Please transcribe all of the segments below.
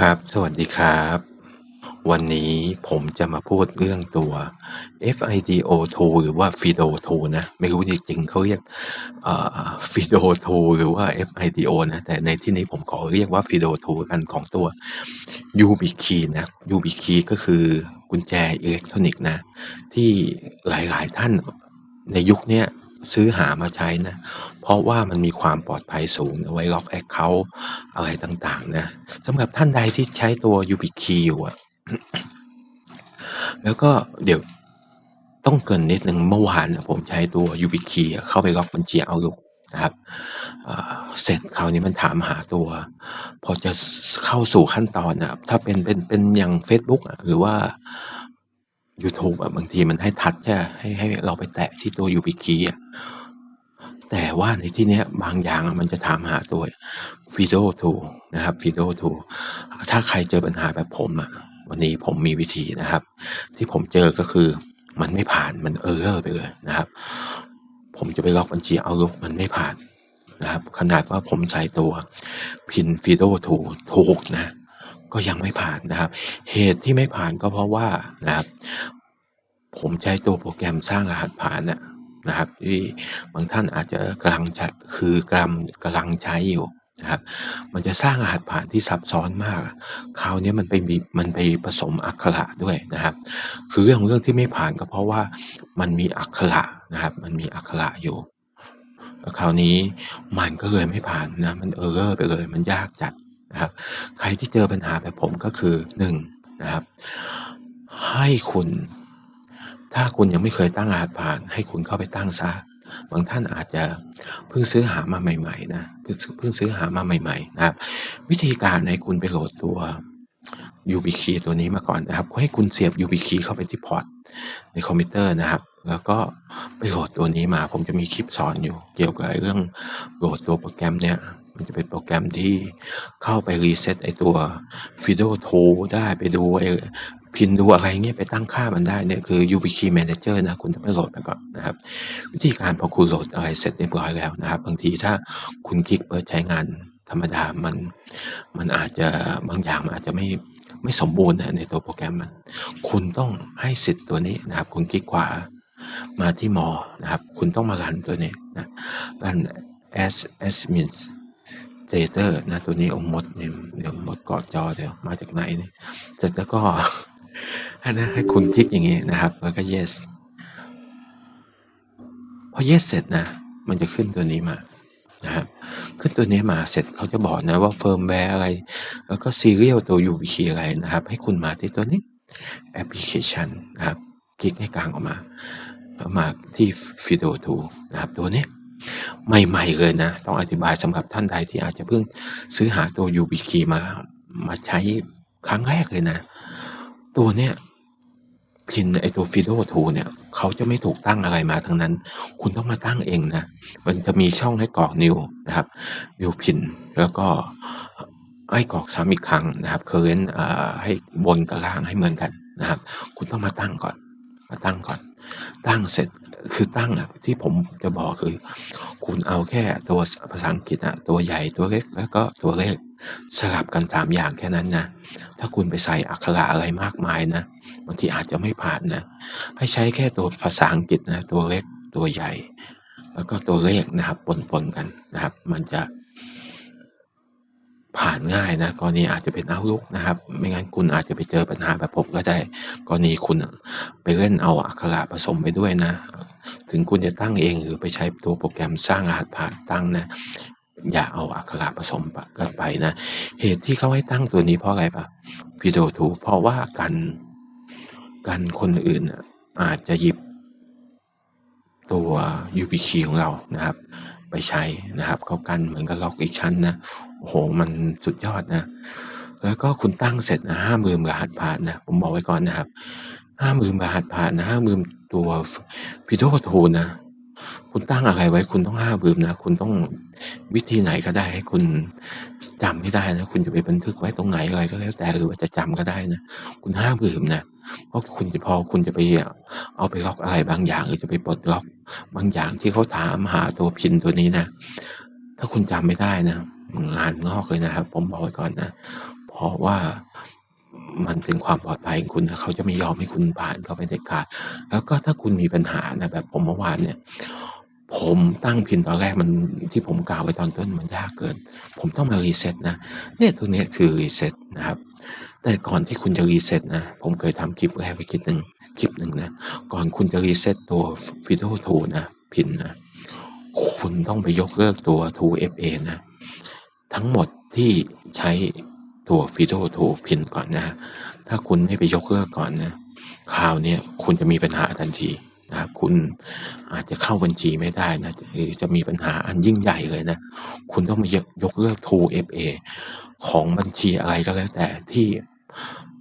ครับ สวัสดีครับ วันนี้ผมจะมาพูดเรื่องตัว FIDO2 หรือว่า FIDO2 นะ ไม่รู้จริงๆเขาเรียก FIDO2 หรือว่า FIDO นะ แต่ในที่นี้ผมขอเรียกว่า FIDO2 กันของตัว YubiKey นะ YubiKey ก็คือกุญแจอิเล็กทรอนิกส์นะ ที่หลายๆท่านในยุคนี้ ซื้อหามาใช้นะ เพราะว่ามันมีความปลอดภัยสูงเอาไว้ล็อกแอคเคาท์อะไรต่างๆนะสำหรับท่านใดที่ใช้ตัว YubiKey อยู่อะแล้วก็เดี๋ยวต้องเกินนิดหนึ่งเมื่อวานผมใช้ตัว YubiKey เข้าไปล็อกบัญชี Outlook นะครับเสร็จคราวนี้มันถามหาตัว พอจะเข้าสู่ขั้นตอนนะถ้าเป็นเป็นเป็นอย่างเฟซบุ๊กอะหรือว่า ยูทูบอะบางทีมันให้ทัชใช่ให้ให้เราไปแตะที่ตัว YubiKey อะแต่ว่าในที่เนี้ยบางอย่างมันจะถามหาตัว FIDO2 นะครับ FIDO2 ถ้าใครเจอปัญหาแบบผมอะวันนี้ผมมีวิธีนะครับ ที่ผมเจอก็คือมันไม่ผ่านมัน error ไปเลยนะครับ ผมจะไปล็อกบัญชี Outlook มันไม่ผ่านนะครับ ขนาดว่าผมใช้ตัว PIN FIDO2 ถูกนะ ก็ยังไม่ผ่านนะครับ เหตุที่ไม่ผ่านก็เพราะว่านะครับ ผมใช้ตัวโปรแกรมสร้างรหัสผ่านน่ะนะครับ ที่บางท่านอาจจะกำลังใช้คือกำลังกำลังใช้อยู่นะครับ มันจะสร้างรหัสผ่านที่ซับซ้อนมาก คราวนี้มันไปมีมันไปผสมอักขระด้วยนะครับ คือเรื่องเรื่องที่ไม่ผ่านก็เพราะว่ามันมีอักขระนะครับ มันมีอักขระอยู่แล้วคราวนี้มันก็เลยไม่ผ่านนะ มัน error ไปเลย มันยากจัด นะครับ ใครที่เจอปัญหาแบบผมก็คือหนึ่งนะครับ ให้คุณ ถ้าคุณยังไม่เคยตั้งรหัสผ่าน ให้คุณเข้าไปตั้งซะบางท่านอาจจะเพิ่งซื้อหามาใหม่ๆนะเพิ่งซื้อหามาใหม่ ๆ นะครับ วิธีการให้คุณไปโหลดตัว UB key ตัวนี้มาก่อนนะครับให้คุณเสียบ UB key เข้าไปที่พอร์ตในคอมพิวเตอร์นะครับ แล้วก็ไปโหลดตัวนี้มา ผมจะมีคลิปสอนอยู่ เกี่ยวกับเรื่องโหลดตัวโปรแกรมเนี้ย มันจะเป็นโปรแกรมที่เข้าไปรีเซ็ตไอตัว FIDO2 ได้ไปดูไอพินดูอะไรเงี้ยไปตั้งค่ามันได้เนี่ยคือ YubiKey Manager นะคุณต้องไปโหลดมาก่อนนะครับ วิธีการพอคุณโหลดอะไรเสร็จเรียบร้อยแล้วนะครับ บางทีถ้าคุณคลิกเปิดใช้งานธรรมดามันมันอาจจะบางอย่างมันอาจจะไม่ไม่สมบูรณ์นะในตัวโปรแกรมมัน คุณต้องให้สิทธิ์ตัวนี้นะครับ คุณคลิกขวามาที่ more นะครับ คุณต้องมารันตัวนี้นะรัน as administrator นะตัวนี้องค์มดเนี่ยเดี๋ยวมดเกาะจอเดี๋ยวมาจากไหนเนี่ยเสร็จแล้วก็นนะให้คุณคลิกอย่างงี้นะครับ แล้วก็ yes พอ yes เสร็จนะ มันจะขึ้นตัวนี้มานะครับขึ้นตัวนี้มาเสร็จเขาจะบอกนะว่าเฟิร์มแวร์อะไร แล้วก็ซีเรียลตัว UBK อะไรนะครับ ให้คุณมาที่ตัวนี้แอปพลิเคชันนะครับ คลิกให้กลางออกมาแล้วมาที่ FIDO2 นะครับตัวนี้ ใหม่ ๆ เลยนะ ต้องอธิบายสำหรับท่านใดที่อาจจะเพิ่งซื้อหาตัว YubiKey มา มาใช้ครั้งแรกเลยนะ ตัวเนี้ยพินไอตัว FIDO2 เนี่ยเขาจะไม่ถูกตั้งอะไรมาทั้งนั้น คุณต้องมาตั้งเองนะ มันจะมีช่องให้กรอกนิวนะครับนิวพินแล้วก็ให้กรอกซ้ำอีกครั้งนะครับเคอร์เรนต์ให้บนกับล่างให้เหมือนกันนะครับ คุณต้องมาตั้งก่อน มาตั้งก่อน ตั้งเสร็จคือตั้งอะที่ผมจะบอกคือ คุณเอาแค่ตัวภาษาอังกฤษอะตัวใหญ่ตัวเล็กแล้วก็ตัวเลขสลับกันสามอย่างแค่นั้นนะถ้าคุณไปใส่อักขระอะไรมากมายนะบางทีอาจจะไม่ผ่านนะให้ใช้แค่ตัวภาษาอังกฤษนะตัวเล็กตัวใหญ่ แล้วก็ตัวเลขนะครับปนๆกันนะครับ มันจะ ผ่านง่ายนะกรณีอาจจะเป็นเอาลุกนะครับ ไม่งั้นคุณอาจจะไปเจอปัญหาแบบผมก็ได้กรณีคุณไปเล่นเอาอักขระผสมไปด้วยนะ ถึงคุณจะตั้งเองหรือไปใช้ตัวโปรแกรมสร้างรหัสผ่านตั้งนะอย่าเอาอักขระผสมกันไปนะ เหตุที่เขาให้ตั้งตัวนี้เพราะอะไรปะวิดีโอทูเพราะว่ากันกันคนอื่นอาจจะหยิบตัว YubiKey ของเรานะครับ ไปใช้นะครับเขากันเหมือนกับล็อกอีกชั้นนะโอ้โหมันสุดยอดนะ แล้วก็คุณตั้งเสร็จนะห้ามลืมรหัสผ่านนะผมบอกไว้ก่อนนะครับห้ามลืมรหัสผ่านนะห้ามลืมตัวพิโดีโทนะ คุณตั้งอะไรไว้ คุณต้องห้ามลืมนะ คุณต้องวิธีไหนก็ได้ให้คุณจำไม่ได้นะ คุณจะไปบันทึกไว้ตรงไหนอะไรก็แล้วแต่หรือว่าจะจำก็ได้นะ คุณห้ามลืมนะ เพราะคุณจะพอคุณจะไปเอาไปล็อกอะไรบางอย่าง หรือจะไปปลดล็อก บางอย่างที่เขาถามหาตัวพินตัวนี้นะ ถ้าคุณจำไม่ได้นะงานงอกเลยนะครับ ผมบอกไว้ก่อนนะ เพราะว่ามันเป็นความปลอดภัยของคุณนะเขาจะไม่ยอมให้คุณผ่านเข้าไปเด็ดขาด แล้วก็ถ้าคุณมีปัญหานะแบบผมเมื่อวานเนี่ย ผมตั้งพินตอนแรกมันที่ผมกล่าวไว้ตอนต้นมันยากเกิน ผมต้องมารีเซ็ตนะเนี่ยตัวเนี้ยคือรีเซ็ตนะครับ แต่ก่อนที่คุณจะรีเซ็ตนะผมเคยทำคลิปแรกไปคลิปหนึ่งคลิปหนึ่งนะก่อนคุณจะรีเซ็ตตัวฟิโดทูนะพินนะคุณต้องไปยกเลิกตัว 2FA นะ ทั้งหมดที่ใช้ตัว Fido 2พินก่อนนะ ถ้าคุณไม่ไปยกเลิกก่อนนะคราวนี้คุณจะมีปัญหาทันที นะคุณอาจจะเข้าบัญชีไม่ได้นะหรือจะมีปัญหาอันยิ่งใหญ่เลยนะ คุณต้องมายกเลิก 2FA ของบัญชีอะไรก็แล้วแต่ที่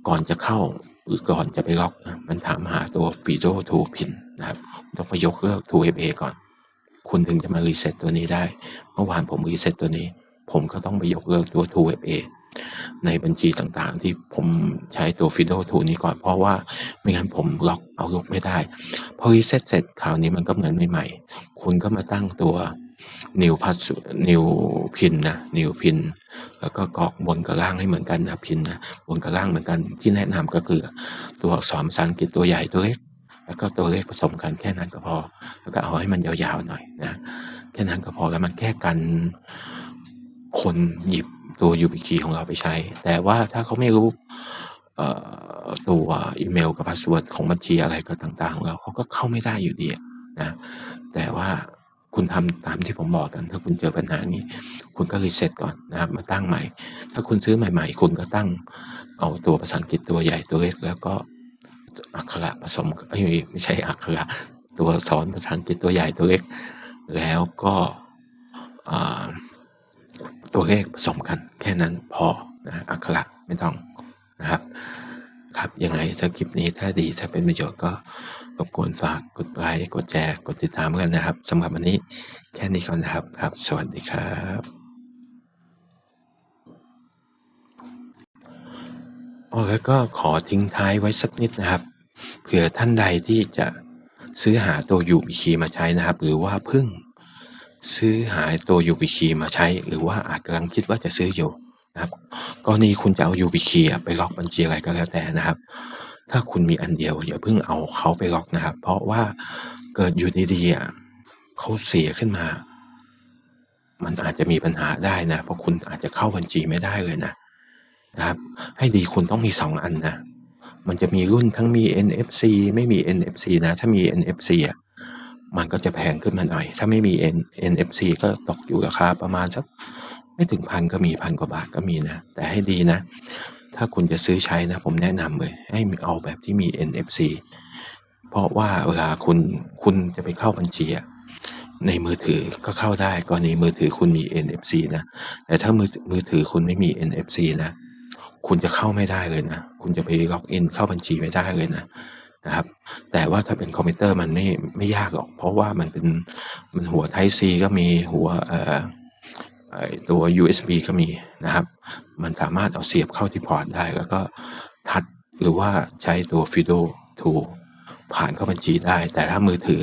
ก่อนจะเข้าหรือก่อนจะไปล็อกนะมันถามหาตัว Fido 2พินนะครับต้องไปยกเลิก 2FA ก่อน คุณถึงจะมารีเซ็ตตัวนี้ได้ เมื่อวานผมรีเซ็ตตัวนี้ ผมก็ต้องไปยกเลิกตัว 2FA ในบัญชีต่างๆ ที่ผมใช้ตัว Fido 2นี้ก่อนเพราะว่าไม่งั้นผมล็อกเอายกไม่ได้ พอรีเซ็ตเสร็จคราวนี้มันก็เหมือนใหม่ๆ คุณก็มาตั้งตัว new pass new pin นะ new pin แล้วก็กรอกบนกับล่างให้เหมือนกันนะพินนะบนกับล่างเหมือนกันที่แนะนำก็คือตัวอักษรภาษาอังกฤษตัวใหญ่ตัวเล็กแล้วก็ตัวเลขผสมกันแค่นั้นก็พอ แล้วก็เอาให้มันยาวๆหน่อยนะ แค่นั้นก็พอแล้วมันแค่กันคนหยิบ ตัว YubiKey ของเราไปใช้ แต่ว่าถ้าเขาไม่รู้ตัวอีเมลกับพาสเวิร์ดของบัญชีอะไรก็ต่างๆของเราเขาก็เข้าไม่ได้อยู่ดีนะแต่ว่าคุณทำตามที่ผมบอกกัน ถ้าคุณเจอปัญหานี้ คุณก็รีเซ็ตก่อนนะครับมาตั้งใหม่ ถ้าคุณซื้อใหม่ ๆ คุณก็ตั้งเอาตัวภาษาอังกฤษตัวใหญ่ตัวเล็กแล้วก็อักขระผสมไม่ใช่อักขระตัวสอักษรภาษาอังกฤษตัวใหญ่ตัวเล็ก แล้วก็อ ตัวเลขผสมกันแค่นั้นพอนะอักขระไม่ต้องนะครับครับยังไงถ้าคลิปนี้ถ้าดีถ้าเป็นประโยชน์ก็รบกวนฝากกดไลค์กดแชร์กดติดตามกันนะครับสำหรับวันนี้แค่นี้ก่อนนะครับครับ สวัสดีครับโอ้แล้วก็ขอทิ้งท้ายไว้สักนิดนะครับเผื่อท่านใดที่จะซื้อหาตัวยูบิคีมาใช้นะครับ หรือว่าพิ่ง ซื้อหายตัว YubiKey มาใช้ หรือว่าอาจกำลังคิดว่าจะซื้ออยู่นะครับกรณีคุณจะเอา YubiKey ไปล็อกบัญชีอะไรก็แล้วแต่นะครับ ถ้าคุณมีอันเดียวอย่าเพิ่งเอาเขาไปล็อกนะครับ เพราะว่าเกิดอยู่ดีๆเขาเสียขึ้นมา มันอาจจะมีปัญหาได้นะ เพราะคุณอาจจะเข้าบัญชีไม่ได้เลยนะนะครับ ให้ดีคุณต้องมีสองอันนะมันจะมีรุ่นทั้งมี NFC ไม่มี NFC นะ ถ้ามี NFC อะ มันก็จะแพงขึ้นมาหน่อย ถ้าไม่มี NFC ก็ตกอยู่ราคาประมาณสักไม่ถึงพันก็มีพันกว่าบาทก็มีนะ แต่ให้ดีนะ ถ้าคุณจะซื้อใช้นะ ผมแนะนำเลย ให้เอาแบบที่มี NFC เพราะว่าเวลาคุณคุณจะไปเข้าบัญชีในมือถือก็เข้าได้กรณีมือถือคุณมี NFC นะ แต่ถ้ามือมือถือคุณไม่มี NFC นะ คุณจะเข้าไม่ได้เลยนะ คุณจะไปล็อกอินเข้าบัญชีไม่ได้เลยนะ นะครับ แต่ว่าถ้าเป็นคอมพิวเตอร์มันไม่ไม่ยากหรอก เพราะว่ามันเป็นมันหัว Type C ก็มีหัวเอ่อตัว USB ก็มีนะครับ มันสามารถเอาเสียบเข้าที่พอร์ตได้ แล้วก็ทัดหรือว่าใช้ตัว Fido 2ผ่านเข้าบัญชีได้ แต่ถ้ามือถือ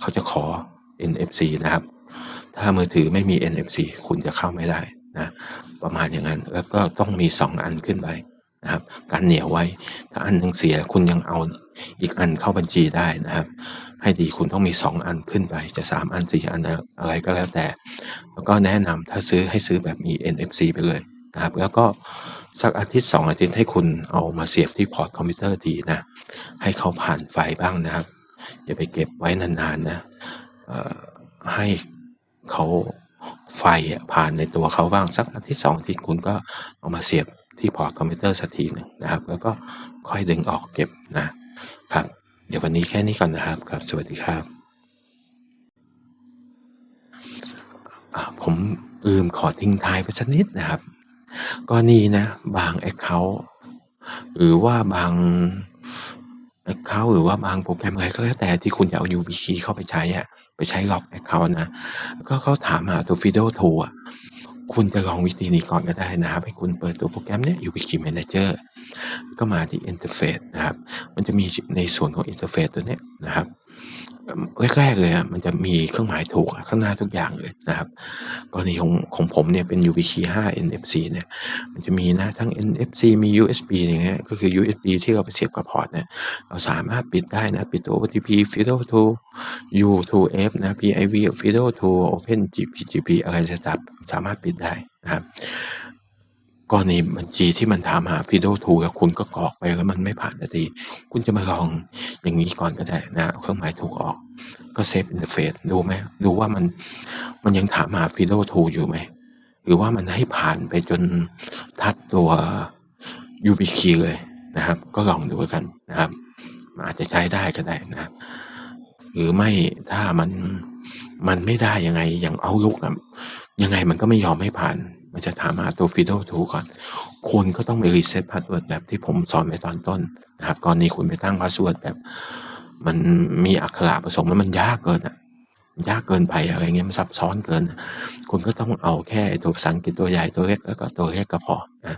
เขาจะขอ NFC นะครับ ถ้ามือถือไม่มี NFC คุณจะเข้าไม่ได้นะ ประมาณอย่างนั้น แล้วก็ต้องมี 2 อันขึ้นไป นะครับการเหนียวไว้ ถ้าอันหนึ่งเสียคุณยังเอาอีกอันเข้าบัญชีได้นะครับ ให้ดีคุณต้องมีสองอันขึ้นไป จะสามอันสี่อันอะไรก็แล้วแต่ แล้วก็แนะนำถ้าซื้อให้ซื้อแบบมี NFC ไปเลยนะครับ แล้วก็สักอาทิตย์สองอาทิตย์ให้คุณเอามาเสียบที่พอร์ตคอมพิวเตอร์ดีนะ ให้เขาผ่านไฟบ้างนะครับ อย่าไปเก็บไว้นานๆนะให้เขาไฟผ่านในตัวเขาบ้างสักอาทิตย์สองอาทิตย์คุณก็เอามาเสียบ ที่พอร์ตคอมพิวเตอร์สักทีหนึ่งนะครับ แล้วก็ค่อยดึงออกเก็บนะครับ เดี๋ยววันนี้แค่นี้ก่อนนะครับครับสวัสดีครับ ผมลืมขอทิ้งท้ายไปสักนิดนะครับกรณีนะ บาง Account หรือว่าบางแอคเคาท์หรือว่าบางโปรแกรมอะไรก็แล้วแต่ที่คุณจะเอา UB key เข้าไปใช้อะไปใช้ล็อกแอคเคาท์นะ ก็เขาถามหาตัว Fido 2อะ คุณจะลองวิธีนี้ก่อนก็ได้นะครับ ให้คุณเปิดตัวโปรแกรมเนี้ย YubiKey Manager ก็มาที่ Interface นะครับ มันจะมีในส่วนของ Interface ตัวเนี้ยนะครับ แรกๆเลยอะมันจะมีเครื่องหมายถูกข้างหน้าทุกอย่างเลยนะครับกรณีของของผมเนี่ยเป็น YubiKey 5 NFC เนี่ยมันจะมีนะทั้ง NFC มี USB อย่างเงี้ยก็คือ USB ที่เราไปเสียบกับพอร์ตเนี่ยเราสามารถปิดได้นะ ปิดตัว OTP FIDO to U2F นะ PIV FIDO to Open GPGP อะไรจะจับสามารถปิดได้นะครับ กรณีบัญชีที่มันถามหา FIDO to แล้วคุณก็กรอกไปแล้วมันไม่ผ่านนาที คุณจะมาลองอย่างนี้ก่อนก็ได้นะเครื่องหมายถูกออก ก็เซฟอินเทอร์เฟซดูไหมดูว่ามันมันยังถามหา FIDO to อยู่ไหม หรือว่ามันให้ผ่านไปจนทัดตัว UBK เลยนะครับ ก็ลองดูกันนะครับอาจจะใช้ได้ก็ได้นะครับหรือไม่ถ้ามันมันไม่ได้ยังไงอย่างเอาลุกอะยังไงมันก็ไม่ยอมให้ผ่าน มันจะถามหาตัว FIDO to ก่อน คุณก็ต้องไปรีเซ็ตพาสเวิร์ดแบบที่ผมสอนไปตอนต้นนะครับก่อนนี้คุณไปตั้งพาสเวิร์ดแบบ มันมีอักขระผสมแล้วมันยากเกินอะยากเกินไปอะไรเงี้ยมันซับซ้อนเกิน คุณก็ต้องเอาแค่ตัวภาษาอังกฤษตัวใหญ่ตัวเล็กแล้วก็ตัวเล็กก็พอนะ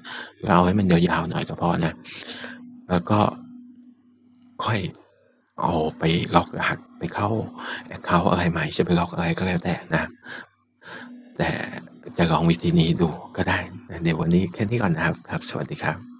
เอาให้มันยาวๆหน่อยก็พอนะ แล้วก็ค่อยเอาไปล็อกรหัสไปเข้าแอคเคาท์อะไรใหม่จะไปล็อกอะไรก็แล้วแต่นะ แต่ จะลองวิธีนี้ดูก็ได้นะเดี๋ยววันนี้แค่นี้ก่อนนะครับครับ สวัสดีครับ